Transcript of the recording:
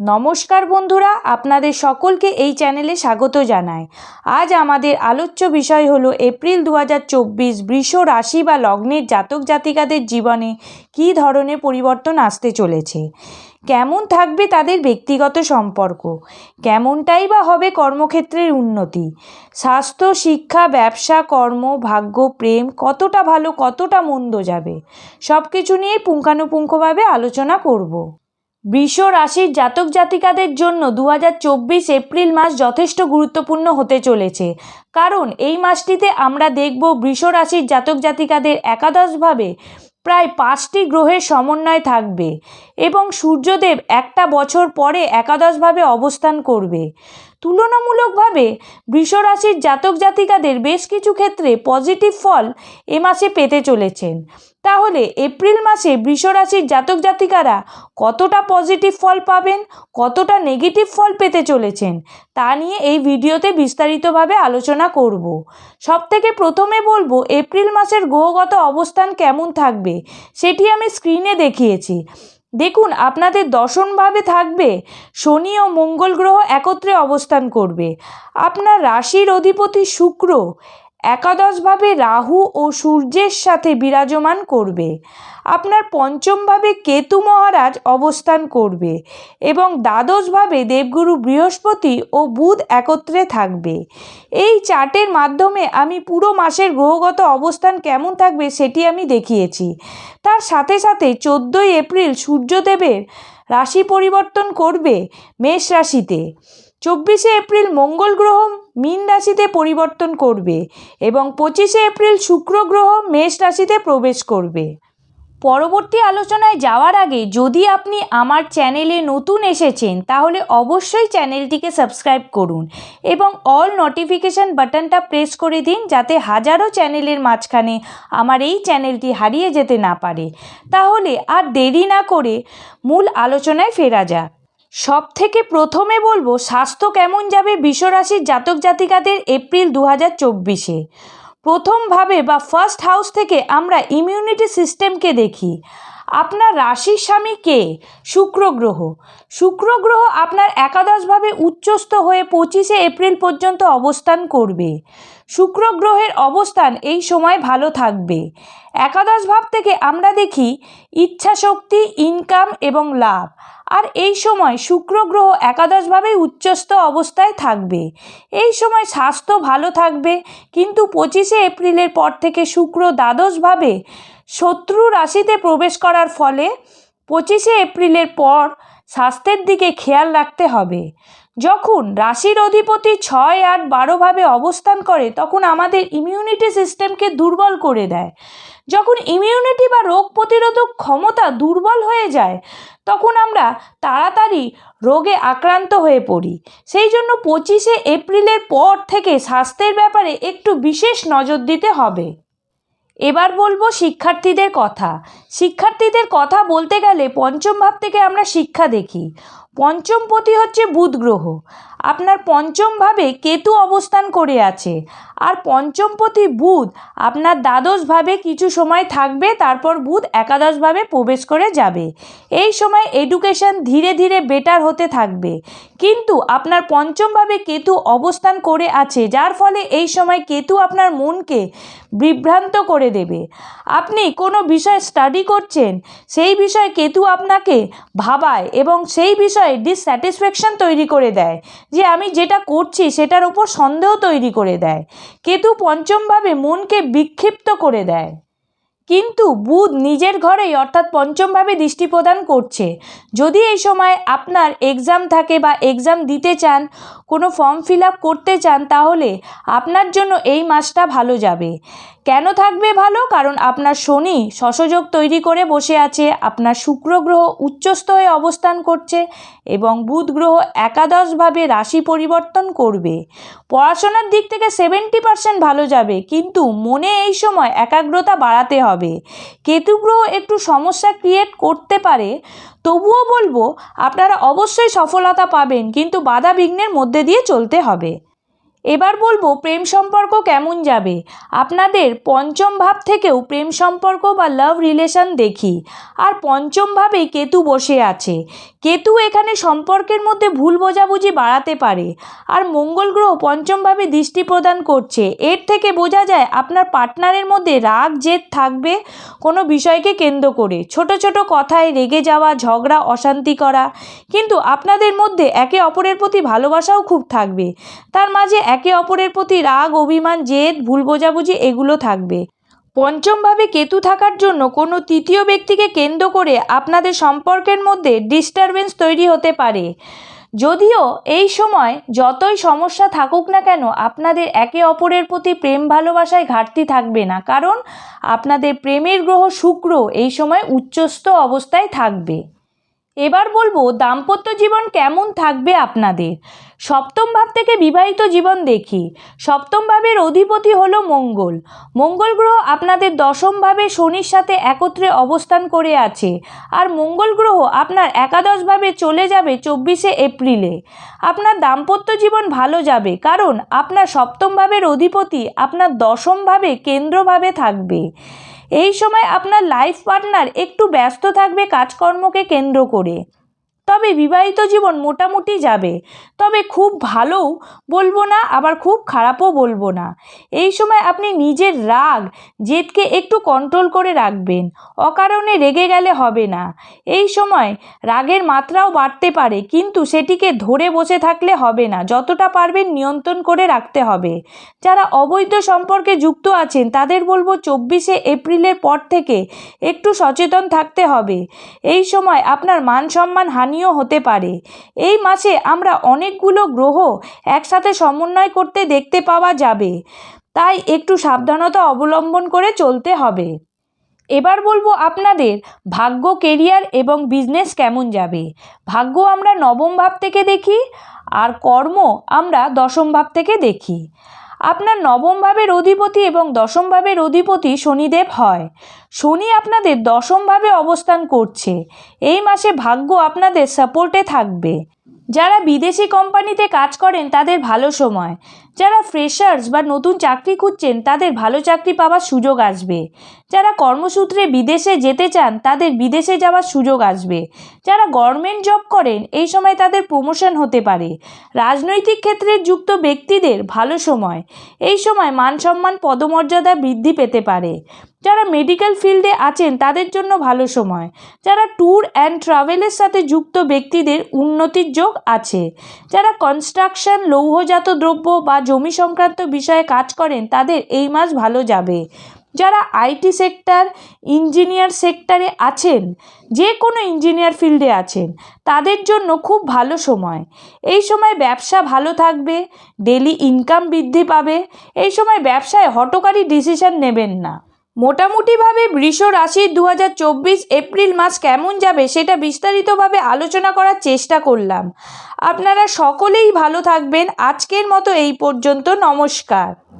নমস্কার বন্ধুরা, আপনাদের সকলকে এই চ্যানেলে স্বাগত জানাই। আজ আমাদের আলোচ্য বিষয় হল এপ্রিল দু হাজার চব্বিশ বৃষ রাশি বা লগ্নের জাতক জাতিকাদের জীবনে কী ধরনের পরিবর্তন আসতে চলেছে? কেমন থাকবে তাদের ব্যক্তিগত সম্পর্ক? কেমনটাই বা হবে কর্মক্ষেত্রের উন্নতি? স্বাস্থ্য, শিক্ষা, ব্যবসা, কর্ম, ভাগ্য, প্রেম কতটা ভালো, কতটা মন্দ যাবে? সব কিছু নিয়ে পুঙ্খানুপুঙ্খভাবে আলোচনা করব। বৃষ রাশির জাতক জাতিকাদের জন্য দু হাজার চব্বিশ এপ্রিল মাস যথেষ্ট গুরুত্বপূর্ণ হতে চলেছে। কারণ এই মাসটিতে আমরা দেখব বৃষ রাশির জাতক জাতিকাদের একাদশভাবে প্রায় পাঁচটি গ্রহের সমন্বয় থাকবে। এবং সূর্যদেব একটা বছর পরে একাদশভাবে অবস্থান করবে। তুলনামূলকভাবে বৃষ রাশির জাতক জাতিকাদের বেশ কিছু ক্ষেত্রে পজিটিভ ফল এ মাসে পেতে চলেছেন। তাহলে এপ্রিল মাসে বৃষ রাশির জাতক জাতিকারা কতটা পজিটিভ ফল পাবেন, কতটা নেগেটিভ ফল পেতে চলেছেন, তা নিয়ে এই ভিডিওতে বিস্তারিতভাবে আলোচনা করব। সব থেকে প্রথমে বলব, এপ্রিল মাসের গ্রহগত অবস্থান কেমন থাকবে, সেটি আমি স্ক্রিনে দেখিয়েছি। দেখুন, আপনাদের দশমভাবে থাকবে। শনি ও মঙ্গল গ্রহ একত্রে অবস্থান করবে। আপনার রাশির অধিপতি শুক্র একাদশভাবে রাহু ও সূর্যের সাথে বিরাজমান করবে। আপনার পঞ্চমভাবে কেতু মহারাজ অবস্থান করবে এবং দ্বাদশভাবে দেবগুরু বৃহস্পতি ও বুধ একত্রে থাকবে। এই চার্টের মাধ্যমে আমি পুরো মাসের গ্রহগত অবস্থান কেমন থাকবে সেটি আমি দেখিয়েছি। তার সাথে সাথে চোদ্দোই এপ্রিল সূর্যদেবের রাশি পরিবর্তন করবে মেষ রাশিতে। চব্বিশে এপ্রিল মঙ্গল গ্রহ মীন রাশিতে পরিবর্তন করবে এবং পঁচিশে এপ্রিল শুক্র গ্রহ মেষ রাশিতে প্রবেশ করবে। পরবর্তী আলোচনায় যাওয়ার আগে যদি আপনি আমার চ্যানেলে নতুন এসেছেন, তাহলে অবশ্যই চ্যানেলটিকে সাবস্ক্রাইব করুন এবং অল নোটিফিকেশান বাটনটা প্রেস করে দিন যাতে হাজারো চ্যানেলের মাঝখানে আমার এই চ্যানেলটি হারিয়ে যেতে না পারে। তাহলে আর দেরি না করে মূল আলোচনায় ফেরা যাক। সব থেকে প্রথমে বলব, স্বাস্থ্য কেমন যাবে বিশ্বরাশির জাতক জাতিকাদের এপ্রিল দু হাজার চব্বিশে প্রথমভাবে বা ফার্স্ট হাউস থেকে আমরা ইমিউনিটি সিস্টেমকে দেখি। আপনার রাশির স্বামী কে? শুক্র গ্রহ। শুক্র গ্রহ আপনার একাদশভাবে উচ্চস্থ হয়ে পঁচিশে এপ্রিল পর্যন্ত অবস্থান করবে। শুক্র গ্রহের অবস্থান এই সময় ভালো থাকবে। একাদশ ভাব থেকে আমরা দেখি ইচ্ছাশক্তি ইনকাম এবং লাভ। আর এই সময় শুক্র গ্রহ একাদশভাবেই উচ্চস্থ অবস্থায় থাকবে। এই সময় স্বাস্থ্য ভালো থাকবে, কিন্তু পঁচিশে এপ্রিলের পর থেকে শুক্র দ্বাদশভাবে শত্রু রাশিতে প্রবেশ করার ফলে পঁচিশে এপ্রিলের পর স্বাস্থ্যের দিকে খেয়াল রাখতে হবে। যখন রাশির অধিপতি ছয় আট বারোভাবে অবস্থান করে, তখন আমাদের ইমিউনিটি সিস্টেমকে দুর্বল করে দেয়। যখন ইমিউনিটি বা রোগ প্রতিরোধক ক্ষমতা দুর্বল হয়ে যায়, তখন আমরা তাড়াতাড়ি রোগে আক্রান্ত হয়ে পড়ি। সেই জন্য পঁচিশে এপ্রিলের পর থেকে স্বাস্থ্যের ব্যাপারে একটু বিশেষ নজর দিতে হবে। এবার বলব শিক্ষার্থীদের কথা। শিক্ষার্থীদের কথা বলতে গেলে পঞ্চম ভাব থেকে আমরা শিক্ষা দেখি। পঞ্চমপতি হচ্ছে বুধ গ্রহ আপনার পঞ্চমভাবে কেতু অবস্থান করে আছে। আর পঞ্চমপতি বুধ, আপনার দ্বাদশভাবে কিছু সময় থাকবে, তারপর বুধ একাদশভাবে প্রবেশ করে যাবে। এই সময় এডুকেশন ধীরে ধীরে বেটার হতে থাকবে। কিন্তু আপনার পঞ্চমভাবে কেতু অবস্থান করে আছে, যার ফলে এই সময় কেতু আপনার মনকে বিভ্রান্ত করে দেবে। আপনি কোনো বিষয় স্টাডি করছেন, সেই বিষয়ে কেতু আপনাকে ভাবায় এবং সেই বিষয়ে ডিসস্যাটিসফ্যাকশন তৈরি করে দেয়, যে আমি যেটা করছি সেটার ওপর সন্দেহ তৈরি করে দেয়। কেতু পঞ্চমভাবে মনকে বিক্ষিপ্ত করে দেয়। কিন্তু বুধ নিজের ঘরেই অর্থাৎ পঞ্চমভাবে দৃষ্টি প্রদান করছে। যদি এই সময় আপনার এক্সাম থাকে বা এক্সাম দিতে চান, কোনো ফর্ম ফিল করতে চান, তাহলে আপনার জন্য এই মাসটা ভালো যাবে। কেন থাকবে ভালো? কারণ আপনার শনি শশযোগ তৈরি করে বসে আছে, আপনার শুক্র গ্রহ উচ্চস্থ হয়ে অবস্থান করছে এবং বুধ গ্রহ একাদশভাবে রাশি পরিবর্তন করবে। পড়াশোনার দিক থেকে সেভেন্টি পার্সেন্ট ভালো যাবে, কিন্তু মনে এই সময় একাগ্রতা বাড়াতে হবে। কেতু গ্রহ একটু সমস্যা ক্রিয়েট করতে পারে, তবুও বলব আপনারা অবশ্যই সফলতা পাবেন, কিন্তু বাধা বিঘ্নের মধ্যে দিয়ে চলতে হবে। এবার বলব প্রেম সম্পর্ক কেমন যাবে? আপনাদের পঞ্চম ভাব থেকেও প্রেম সম্পর্ক বা লাভ রিলেশন দেখি। আর পঞ্চম ভাবেই কেতু বসে আছে। কেতু এখানে সম্পর্কের মধ্যে ভুল বোঝাবুঝি বাড়াতে পারে। আর মঙ্গল গ্রহ পঞ্চমভাবে দৃষ্টি প্রদান করছে। এর থেকে বোঝা যায় আপনার পার্টনারের মধ্যে রাগ, জেদ থাকবে কোনো বিষয়কে কেন্দ্র করে। ছোট ছোট কথায় রেগে যাওয়া, ঝগড়া, অশান্তি করা। কিন্তু আপনাদের মধ্যে একে অপরের প্রতি ভালোবাসাও খুব থাকবে। তার মাঝে একে অপরের প্রতি রাগ, অভিমান, জেদ, ভুল বোঝাবুঝি এগুলো থাকবে। পঞ্চমভাবে কেতু থাকার জন্য কোনো তৃতীয় ব্যক্তিকে কেন্দ্র করে আপনাদের সম্পর্কের মধ্যে ডিস্টারবেন্স তৈরি হতে পারে। যদিও এই সময় যতই সমস্যা থাকুক না কেন, আপনাদের একে অপরের প্রতি প্রেম ভালোবাসায় ঘাটতি থাকবে না। কারণ আপনাদের প্রেমের গ্রহ শুক্র এই সময় উচ্চস্থ অবস্থায় থাকবে। এবার বলব, দাম্পত্য জীবন কেমন থাকবে আপনাদের? সপ্তম ভাব থেকে বিবাহিত জীবন দেখি। সপ্তম ভাবের অধিপতি হলো মঙ্গল। মঙ্গল গ্রহ আপনাদের দশম ভাবে শনির সাথে একত্রে অবস্থান করে আছে। আর মঙ্গল গ্রহ আপনার একাদশভাবে চলে যাবে চব্বিশে এপ্রিলে। আপনার দাম্পত্য জীবন ভালো যাবে, কারণ আপনার সপ্তম ভাবের অধিপতি আপনার দশম ভাবে কেন্দ্রভাবে থাকবে। এই সময় আপনার লাইফ পার্টনার একটু ব্যস্ত থাকবে কাজকর্মকে কেন্দ্র করে। তবে বিবাহিত জীবন মোটামুটি যাবে। তবে খুব ভালোও বলব না, আবার খুব খারাপও বলব না। এই সময় আপনি নিজের রাগ, জেদকে একটু কন্ট্রোল করে রাখবেন। অকারণে রেগে গেলে হবে না। এই সময় রাগের মাত্রাও বাড়তে পারে, কিন্তু সেটিকে ধরে বসে থাকলে হবে না। যতটা পারবেন নিয়ন্ত্রণ করে রাখতে হবে। যারা অবৈধ সম্পর্কে যুক্ত আছেন, তাদের বলব চব্বিশে এপ্রিলের পর থেকে একটু সচেতন থাকতে হবে। এই সময় আপনার মান সম্মান হানিও হতে পারে। এই মাসে আমরা অনেকগুলো গ্রহ একসাথে সমন্বয় করতে দেখতে পাওয়া যাবে। তাই একটু সাবধানতা অবলম্বন করে চলতে হবে। এবার বলব আপনাদের, ভাগ্য কেরিয়ার এবং বিজনেস কেমন যাবে? ভাগ্য আমরা নবম ভাব থেকে দেখি, আর কর্ম আমরা দশম ভাব থেকে দেখি। আপনার নবম ভাবের অধিপতি এবং দশম ভাবের অধিপতি শনিদেব হয়। শনি আপনাদের দশম ভাবে অবস্থান করছে। এই মাসে ভাগ্য আপনাদের সাপোর্টে থাকবে। যারা বিদেশি কোম্পানিতে কাজ করেন তাদের ভালো সময়। যারা ফ্রেশার্স বা নতুন চাকরি খুঁজছেন, তাদের ভালো চাকরি পাওয়ার সুযোগ আসবে। যারা কর্মসূত্রে বিদেশে যেতে চান, তাদের বিদেশে যাওয়ার সুযোগ আসবে। যারা গভর্নমেন্ট জব করেন, এই সময় তাদের প্রমোশন হতে পারে। রাজনৈতিক ক্ষেত্রে যুক্ত ব্যক্তিদের ভালো সময়। এই সময় মান সম্মান, পদমর্যাদা বৃদ্ধি পেতে পারে। যারা মেডিকেল ফিল্ডে আছেন, তাদের জন্য ভালো সময়। যারা ট্যুর অ্যান্ড ট্রাভেলের সাথে যুক্ত ব্যক্তিদের উন্নতির যোগ আছে। যারা কনস্ট্রাকশন লৌহজাত দ্রব্য বা জমি সংক্রান্ত বিষয়ে কাজ করেন, তাদের এই মাস ভালো যাবে। যারা আইটি সেক্টর, ইঞ্জিনিয়ার সেক্টরে আছেন, যে কোনো ইঞ্জিনিয়ার ফিল্ডে আছেন, তাদের জন্য খুব ভালো সময়। এই সময় ব্যবসা ভালো থাকবে ডেলি ইনকাম বৃদ্ধি পাবে, এই সময় ব্যবসায় হটকারী ডিসিশন নেবেন না। মোটামুটিভাবে বৃষ রাশির দু হাজার চব্বিশ এপ্রিল মাস কেমন যাবে সেটা বিস্তারিতভাবে আলোচনা করার চেষ্টা করলাম। আপনারা সকলেই ভালো থাকবেন। আজকের মতো এই পর্যন্ত। নমস্কার।